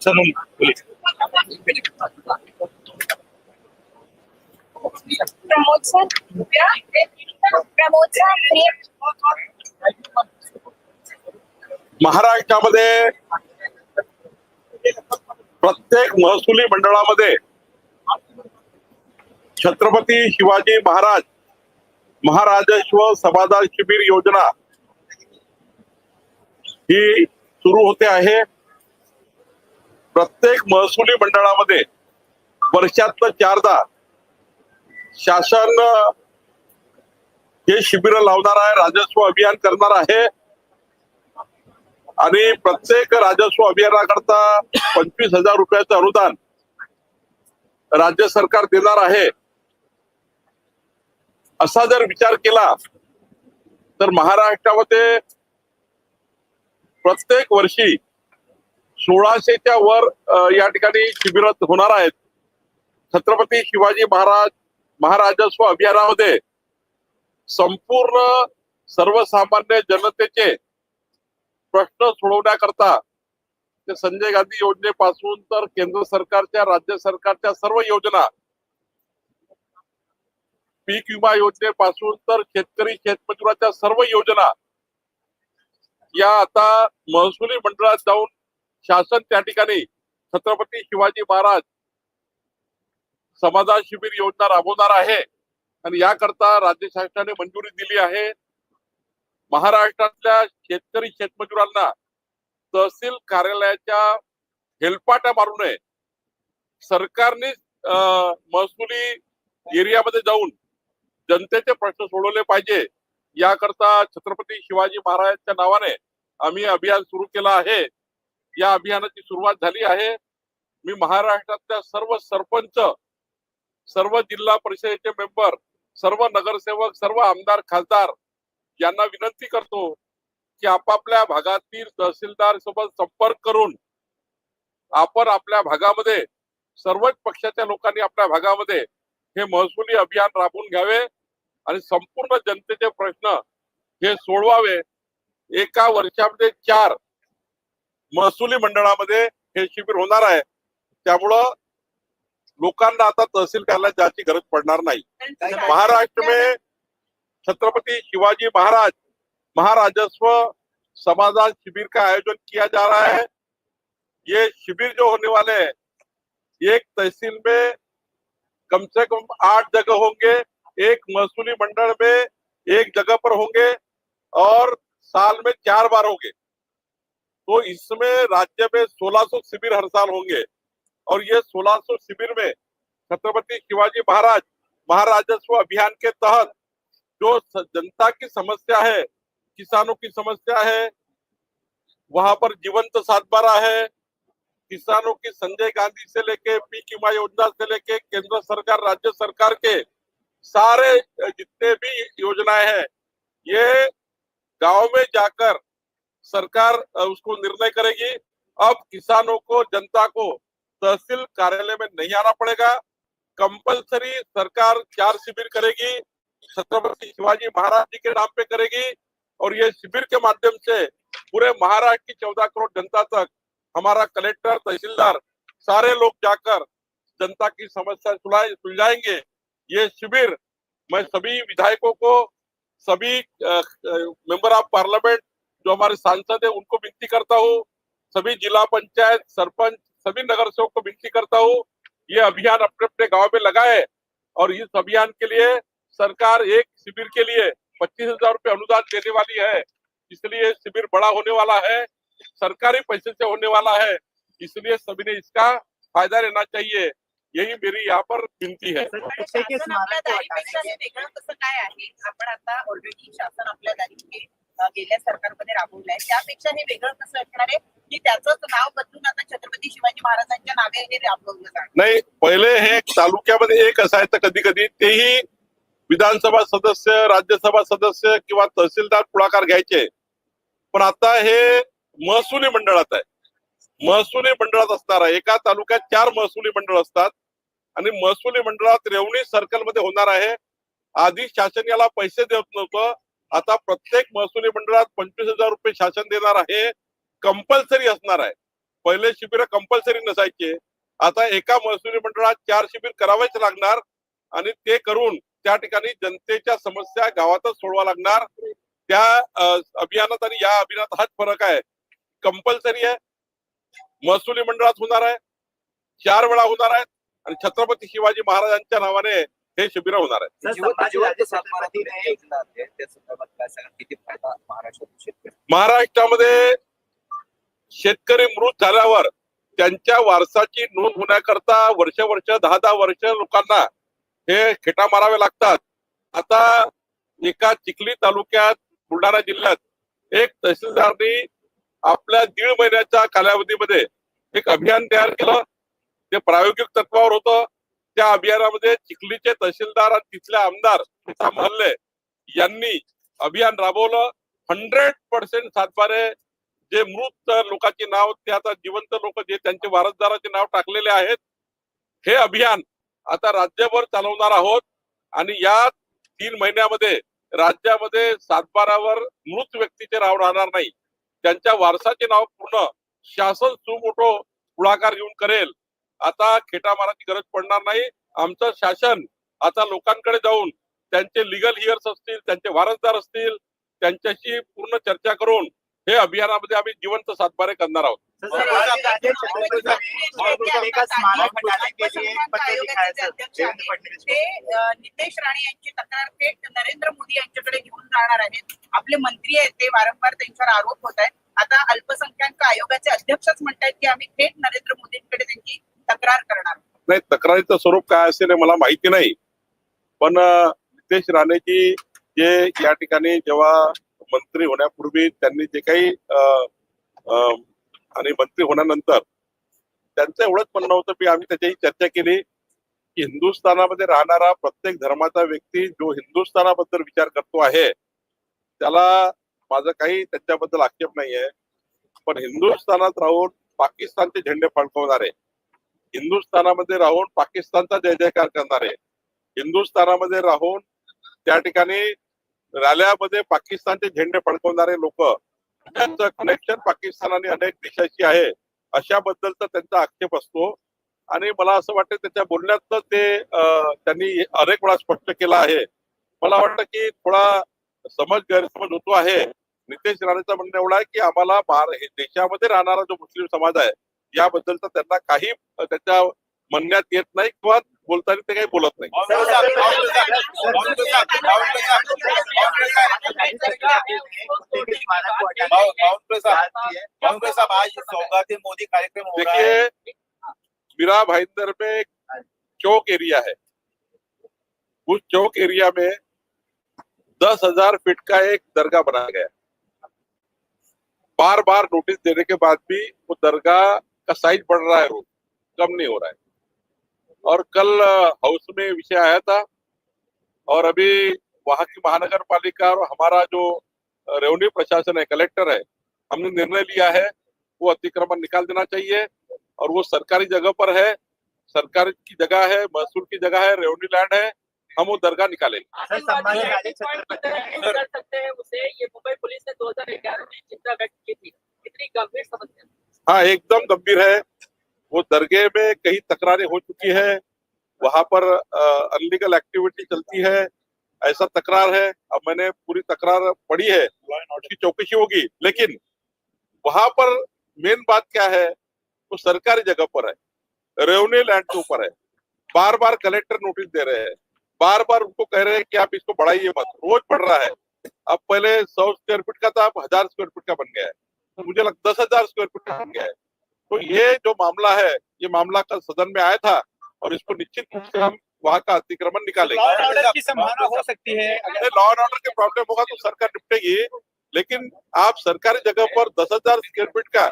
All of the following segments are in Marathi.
चलून police. Pramod sir Pramod sir महाराष्ट्रामध्ये प्रत्येक महसुली मंडळामध्ये छत्रपती शिवाजी महाराज महाराजस्व समाधान शिबिर योजना ही सुरू होते आहे. प्रत्येक महसुली मंडळामध्ये वर्षातनं चारदा शासन हे शिबिर लावणार आहे राजस्व अभियान करणार आहे. आणि प्रत्येक राजस्व अभियानाकरता पंचवीस हजार रुपयाचं अनुदान राज्य सरकार देणार आहे. असा जर विचार केला तर महाराष्ट्रामध्ये प्रत्येक वर्षी सोळाशेच्या वर या ठिकाणी शिबिर होणार आहेत. छत्रपती शिवाजी महाराज महाराजस्व अभियानामध्ये संपूर्ण सर्वसामान्य जनतेचे प्रश्न सोडवण्याकरता ते संजय गांधी योजनेपासून तर केंद्र सरकारच्या राज्य सरकारच्या सर्व योजना पीक विमा योजनेपासून तर शेतकरी शेतमजुराच्या सर्व योजना या आता महसुली मंडळात जाऊन शासन त्या ठिकाणी छत्रपती शिवाजी महाराज समाधान शिबिर योजना राबवणार आहे. आणि याकरता राज्य शासनाने मंजुरी दिली आहे. महाराष्ट्रातल्या शेतकरी शेतमजुरांना तहसील कार्यालयाच्या हेलपाट्या मारू नये. सरकारने अं, महसुली एरियामध्ये जाऊन जनतेचे प्रश्न सोडवले पाहिजे. याकरता छत्रपती शिवाजी महाराजांच्या नावाने आम्ही अभियान सुरू केलं आहे. या अभियानाची सुरुवात झाली आहे. मी महाराष्ट्रातल्या सर्व सरपंच सर्व जिल्हा परिषदेचे मेंबर सर्व नगरसेवक सर्व आमदार खासदार यांना विनंती करतो की आपापल्या भागातील तहसीलदार सोबत संपर्क करून आपण आपल्या भागामध्ये सर्वच पक्षाच्या लोकांनी आपल्या भागामध्ये हे महसुली अभियान राबवून घ्यावे. आणि संपूर्ण जनतेचे प्रश्न हे सोडवावे. एका वर्षामध्ये चार महसुली मंडळामध्ये हे शिबिर होणार आहे. त्यामुळं लोकांना आता तहसील कार्यालयात जायची गरज पडणार नाही. महाराष्ट्र में छत्रपति शिवाजी महाराज महाराजस्व समाधान शिविर का आयोजन किया जा रहा है? ये शिविर जो होने वाले हैं एक तहसील में कम से कम आठ जगह होंगे। एक महसूली मंडल में एक जगह पर होंगे और साल में चार बार होंगे। तो इसमें राज्य में 1600 शिविर हर साल होंगे। और ये 1600 शिविर में छत्रपति शिवाजी महाराज, महाराजस्व अभियान के तहत जो जनता की समस्या है, किसानों की समस्या है, वहाँ पर जीवंत सात सातबारा है, किसानों की संजय गांधी से लेके पीक विमा योजना से लेके केंद्र सरकार, राज्य सरकार के सारे जितने भी योजनाएँ हैं, ये गाँव में जाकर सरकार उसको निर्णय करेगी। अब किसानों को, जनता को तहसील कार्यालय में नहीं आना पड़ेगा। कंपलसरी सरकार चार शिविर करेगी। छत्रपति शिवाजी महाराज जी के नाम पे करेगी और ये शिविर के माध्यम से पूरे महाराष्ट्र की चौदह करोड़ जनता तक हमारा कलेक्टर, तहसीलदार सारे लोग जाकर जनता की समस्या सुलझाएँगे। ये शिविर मैं सभी विधायकों को, सभी मेंबर ऑफ़ पार्लियामेंट जो हमारे सांसद है, उनको विनती करता हूँ। सभी जिला पंचायत, सरपंच, सभी नगर सेवक को विनती करता हूँ, ये अभियान अपने अपने गाँव में लगाए और इस अभियान के लिए सरकार एक शिविर के लिए पच्चीस हज़ार रूपए अनुदान देने वाली है। इसलिए शिविर बड़ा होने वाला है, सरकारी पैसे से होने वाला है। इसलिए सभी ने इसका फ़ायदा लेना चाहिए। यही मेरी यहाँ पर विनती है। आपण आता ऑलरेडी शासन आपल्या दारी गेल्या सरकारमध्ये त्यापेक्षा हे वेगळं कसं असणार आहे? की त्याचंच नाव बदलून आता छत्रपती शिवाजी महाराजांच्या नावे हे राबवलं जाणार. नाही पहिले हे तालुक्यामध्ये एक असायचं कधी कधी तेही विधानसभा सदस्य राज्यसभा सदस्य किंवा तहसीलदार पुढाकार घ्यायचे. पण आता हे महसुली मंडळात आहे. महसुली मंडळात असणार आहे. एका तालुक्यात चार महसुली मंडळ असतात. आणि महसुली मंडळात रेवणी सर्कलमध्ये होणार आहे. आधी शासन याला पैसे देत नव्हतं. आता प्रत्येक महसुली मंडळात पंचवीस हजार रुपये शासन देणार आहे. कंपल्सरी असणार आहे. पहिले शिबिर कंपल्सरी नसायचे. आता एका महसुली मंडळात चार शिबिर करावेच लागणार. आणि ते करून त्या ठिकाणी जनतेच्या समस्या गावातच सोडवा लागणार. त्या अभियानात आणि या अभियानात हाच फरक आहे. कंपल्सरी आहे. महसुली मंडळात होणार आहे. चार वेळा होणार आहेत आणि छत्रपती शिवाजी महाराजांच्या नावाने हे शिबिर होणार आहे. महाराष्ट्रामध्ये शेतकरी मृत झाल्यावर त्यांच्या वारसाची नोंद होण्याकरता वर्ष वर्ष दहा दहा वर्ष लोकांना हे खेटा मारावे लागतात. आता एका चिखली तालुक्यात बुलढाणा जिल्ह्यात एक तहसीलदारनी आपल्या दीड महिन्याच्या कालावधीमध्ये एक अभियान तयार केलं. जे प्रायोगिक तत्वावर होतं त्या अभियानामध्ये चिखलीचे तहसीलदार आणि तिथले आमदार मल्ले यांनी अभियान राबवलं. हंड्रेड पर्सेंट सातबारे जे मृत लोकांची नाव ते आता जिवंत लोक जे त्यांचे वारसदाराचे नाव टाकलेले आहेत हे अभियान आता राज्यभर चालवणार आहोत. आणि या तीन महिन्यामध्ये राज्यामध्ये सातबारावर मृत व्यक्तीचे नाव राहणार नाही. त्यांच्या वारसाचे नाव पूर्ण शासन सुमोठो पुढाकार घेऊन करेल. आता खेटा माराची गरज पडणार नाही आमचं शासन आता लोकांकडे जाऊन त्यांचे लिगल हिअर्स असतील त्यांचे वारसदार असतील त्यांच्याशी पूर्ण चर्चा करून हे अभियानामध्ये आम्ही जिवंत सातबारे करणार आहोत है नितेश राणे यांची तक्रार थेट नरेंद्र मोदी यांच्याकडे घेऊन जाणार आहेत आपले मंत्री आहेत ते वारंवार त्यांच्यावर आरोप होत आहेत आता अल्पसंख्याक आयोगाचे अध्यक्षच म्हणतायत की आम्ही थेट नरेंद्र मोदींकडे त्यांची तक्रार करणार नाही तक्रारीचं स्वरूप काय असेल मला माहिती नाही. पण नितेश राणेजी जे या ठिकाणी जेव्हा मंत्री होण्यापूर्वी त्यांनी जे काही अं, अं, आणि मंत्री होण्यानंतर त्यांचं एवढंच म्हणणं होतं की आम्ही त्याच्याही चर्चा केली. की हिंदुस्थानामध्ये राहणारा प्रत्येक धर्माचा व्यक्ती जो हिंदुस्थानाबद्दल विचार करतो आहे त्याला माझं काही त्याच्याबद्दल आक्षेप नाहीये. पण हिंदुस्थानात राहून पाकिस्तानचे झेंडे फडकवणारे हिंदुस्थानामध्ये राहून पाकिस्तानचा जय जयकार करणारे हिंदुस्थानामध्ये राहून त्या ठिकाणी रॅल्यामध्ये पाकिस्तानचे झेंडे फडकवणारे लोक त्यांचं कनेक्शन पाकिस्तान आणि अनेक देशाशी आहे अशाबद्दलचा त्यांचा आक्षेप असतो. आणि मला असं वाटतं त्याच्या बोलण्यात ते त्यांनी अनेक वेळा स्पष्ट केलं आहे. मला वाटतं की थोडा समज गैरसमज होतो आहे. नितेश राणेचा म्हणणं एवढा आहे की आम्हाला देशामध्ये राहणारा जो मुस्लिम समाज आहे याबद्दलचा त्यांना काही त्याच्या म्हणण्यात येत नाही किंवा बोलताना ते काही बोलत नाही. मोदी कार्यक्रम देखिए मीरा भाईंदर में चौक एरिया है। उस चौक एरिया में दस हज़ार फीट का एक दरगाह बनाया गया। बार बार नोटिस देने के बाद भी वो दरगाह का साइज़ बढ़ रहा है रोज कम नहीं हो रहा है। और कल हाउस में विषय आया था और अभी वहाँ की महानगर पालिका और हमारा जो रेवेन्यू प्रशासन है कलेक्टर है, हमने निर्णय लिया है, वो अतिक्रमण निकाल देना चाहिए और वो सरकारी जगह पर है, सरकार की जगह है, महसूल की जगह है रेवेन्यू लैंड है हम वो दरगाह निकालेंगे। हैं उसे। ये मुंबई पुलिस ने 2011 में चिंता व्यक्त की थी। कितनी गंभीर समस्या हाँ एकदम गंभीर है। वो दरगाह में कई तकरारें हो चुकी है। वहाँ पर अनलीगल एक्टिविटी चलती है। ऐसा तकरार है। अब मैंने पूरी तकरार पढ़ी है। उसकी चौकसी होगी। लेकिन वहाँ पर मेन बात क्या है? वो तो सरकारी जगह पर है। रेवन्यू लैंड के ऊपर है। बार बार कलेक्टर नोटिस दे रहे हैं। बार बार उनको कह रहे हैं कि आप इसको बढ़ाइए मत। रोज बढ़ रहा है। अब पहले सौ स्क्वायर फीट का था अब हज़ार स्क्वायर फीट का बन गया है। तो मुझे लगता दस हज़ार स्क्वायर फीट का बन गया है। तो ये जो मामला है ये मामला कल सदन में आया था और इसको निश्चित रूप से हम वहाँ का अतिक्रमण निकालेंगे। लॉ एंड ऑर्डर की संभावना हो सकती है लॉ एंड ऑर्डर के प्रॉब्लम होगा तो सरकार निपटेगी। लेकिन आप सरकारी जगह पर दस हज़ार स्क्वायर फीट का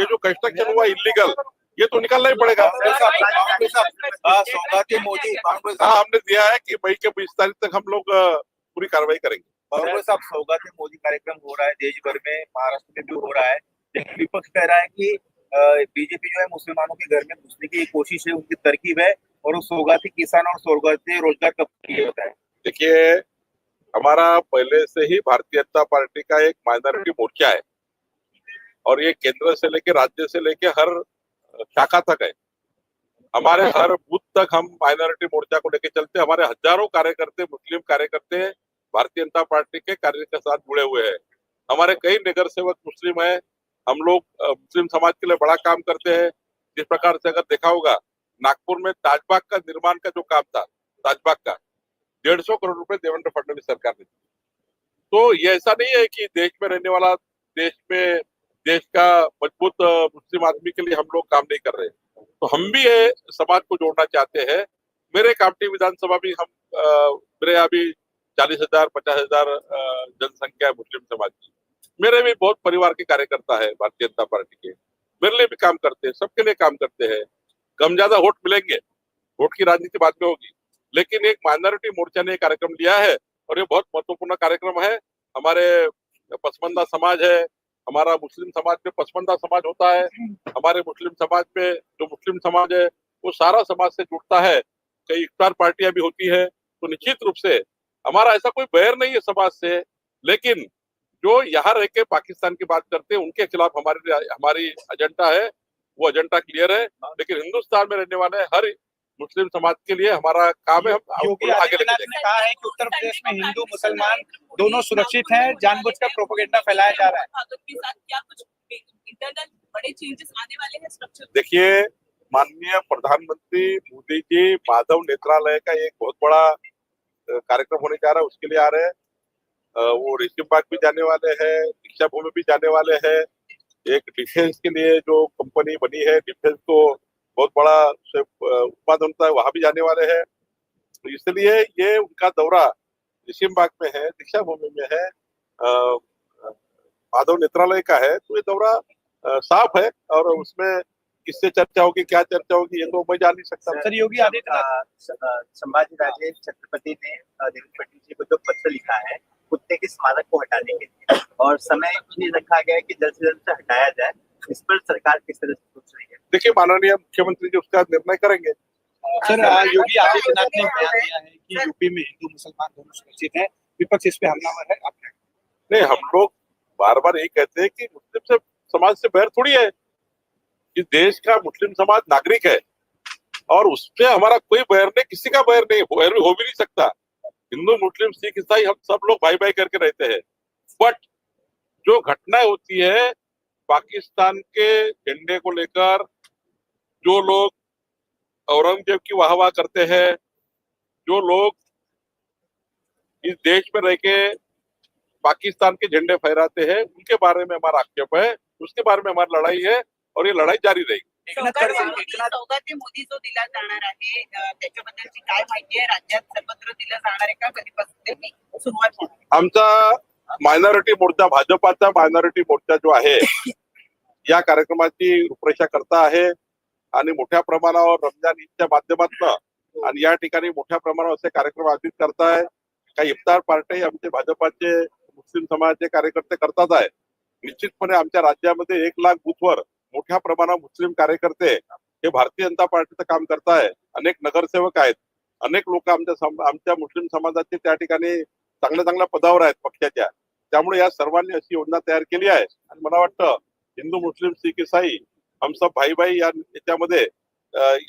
ये जो कंस्ट्रक्शन हुआ इलीगल ये तो निकालना ही पड़ेगा। हाँ, सौगाती मोदी भावनगर हाँ साहब। हमने दिया है कि मई के बीस तारीख तक हम लोग पूरी कार्रवाई करेंगे। साहब सौगाती मोदी कार्यक्रम हो रहा है देश भर में महाराष्ट्र में भी हो रहा है। लेकिन विपक्ष कह रहा है कि बीजेपी जो है मुसलमानों के घर में घुसने की कोशिश है उनकी तरकीब है और वो सौगाती किसान और सौगाती रोज़गार कब किया होता है देखिए हमारा पहले से ही भारतीय जनता पार्टी का एक माइनॉरिटी मोर्चा है। और ये केंद्र से लेके राज्य से लेके हर शाखा तक है। हमारे हर बूथ तक हम माइनॉरिटी मोर्चा को लेके चलते हैं। हमारे हज़ारों कार्यकर्ते मुस्लिम कार्यकर्ते भारतीय जनता पार्टी के कार्य के साथ जुड़े हुए हैं। हमारे कई नगर सेवक मुस्लिम है। हम लोग मुस्लिम समाज के लिए बड़ा काम करते हैं। जिस प्रकार से अगर देखा होगा नागपुर में ताजबाग का निर्माण का जो काम था ताजबाग का डेढ़ सौ करोड़ रुपए देवेंद्र फडणवीस सरकार ने। तो ये ऐसा नहीं है कि देश में रहने वाला देश में देश का मज़बूत मुस्लिम आदमी के लिए हम लोग काम नहीं कर रहे। तो हम भी ये समाज को जोड़ना चाहते हैं। मेरे कामटी विधानसभा भी हम मेरे यहाँ भी चालीस हज़ार, पचास हज़ार जनसंख्या है मुस्लिम समाज की। मेरे भी बहुत परिवार के कार्यकर्ता है, भारतीय जनता पार्टी के। मेरे लिए भी काम करते हैं, सबके लिए काम करते हैं। कम ज़्यादा वोट मिलेंगे, वोट की राजनीति बाद में होगी। लेकिन एक माइनॉरिटी मोर्चा ने कार्यक्रम लिया है और ये बहुत महत्वपूर्ण कार्यक्रम है। हमारे पसमंदा समाज है हमारा मुस्लिम समाज में पसमंदा समाज होता है हमारे मुस्लिम समाज में जो मुस्लिम समाज है वो सारा समाज से जुड़ता है। कई इफ्तार पार्टियाँ भी होती है तो निश्चित रूप से हमारा ऐसा कोई बैर नहीं है समाज से। लेकिन जो यहाँ रह के पाकिस्तान की बात करते हैं उनके खिलाफ हमारी हमारी एजेंडा है वो एजेंडा क्लियर है। लेकिन हिंदुस्तान में रहने वाले हर मुस्लिम समाज के लिए हमारा काम है हम योगी आगे आदित्यनाथ ने कहा है कि उत्तर प्रदेश में हिंदू मुसलमान दोनों सुरक्षित हैं जानबूझकर प्रोपोगेंडा फैलाया जा रहा है। भागवत के साथ क्या कुछ इंटरनल बड़े चेंजेस आने वाले हैं स्ट्रक्चर देखिए माननीय प्रधानमंत्री मोदी जी माधव नेत्रालय का एक बहुत बड़ा कार्यक्रम होने जा रहा है उसके लिए आ रहे हैं। वो रेशम बाग भी जाने वाले हैं दीक्षा भूमि भी जाने वाले हैं। एक डिफेंस के लिए जो कंपनी बनी है डिफेंस को बहुत बड़ा से, उत्पादन होता है वहाँ भी जाने वाले हैं। तो इसलिए ये उनका दौरा रेशम बाग में है दीक्षा भूमि में है माधव नेत्रालय का है। तो ये दौरा साफ़ है और उसमें किससे चर्चा होगी क्या चर्चा होगी ये तो मैं जान नहीं सकता। सर योगी आदित्यनाथ। संभाजी राजे छत्रपति ने देवेंद्र फडणवीस जी को जो पत्र लिखा है कुत्ते के स्मारक को हटाने के लिए। और समय रखा गया है कि जल्द से जल्द से हटाया जाए। इस पर सरकार किस तरह से सोच रही है? देखिए माननीय मुख्यमंत्री जी उसका निर्णय करेंगे। सर योगी आदित्यनाथ ने बयान दिया है कि यूपी में हिंदू मुसलमान दोनों सुरक्षित हैं। विपक्ष इस पे हमलावर है आपने नहीं हम लोग बार बार यही कहते हैं कि मुस्लिम से समाज से बैर थोड़ी है। कि देश का मुस्लिम समाज नागरिक है। और उससे हमारा कोई बैर नहीं किसी का बैर नहीं बैर हो भी नहीं सकता। हिंदू मुस्लिम सिख ईसाई हम सब लोग भाई भाई करके रहते हैं। बट जो घटनाएँ होती है पाकिस्तान के झंडे को लेकर जो लोग औरंगज़ेब की वाह वाह करते हैं जो लोग इस देश में रह के पाकिस्तान के झंडे फहराते हैं उनके बारे में हमारा आक्षेप है उसके बारे में हमारी लड़ाई है और ये लढाई जारी रहेगी। सौगाती मोदी सौगाती मोदी जो दिला जाणार आहे त्याच्याबद्दलची काय माहिती आहे? राज्यात सर्वत्र दिलं जाणार आहे का कधीपासून सुरुवात आमचा मायनॉरिटी मोर्चा भाजपाचा मायनॉरिटी मोर्चा जो आहे या कार्यक्रमाची रूपरेषा करता आहे. आणि मोठ्या प्रमाणावर रमजान ईदच्या माध्यमातून आणि या ठिकाणी मोठ्या प्रमाणावर असे कार्यक्रम आयोजित करताय. काही इफ्तार पार्टी आमचे भाजपाचे मुस्लिम समाजाचे कार्यकर्ते करतात आहे. निश्चितपणे आमच्या राज्यामध्ये एक लाख बुथवर मोठ्या प्रमाणावर मुस्लिम कार्यकर्ते हे भारतीय जनता पार्टीचं काम करताय. अनेक नगरसेवक आहेत. अनेक लोक आमच्या आमच्या मुस्लिम समाजाचे त्या ठिकाणी चांगल्या चांगल्या पदावर आहेत पक्षाच्या. त्यामुळे या सर्वांनी अशी योजना तयार केली आहे. आणि मला वाटतं हिंदू मुस्लिम सिख ईसाई हम सब भाई भाई या याच्यामध्ये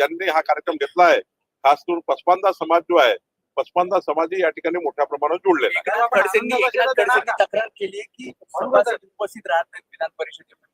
यांनी हा कार्यक्रम घेतला आहे. खास करून पसमानदा समाज जो आहे पसमानदा समाजही या ठिकाणी मोठ्या प्रमाणावर जोडलेला तक्रार केली आहे की उपस्थित राहत नाहीत विधान परिषदेमध्ये.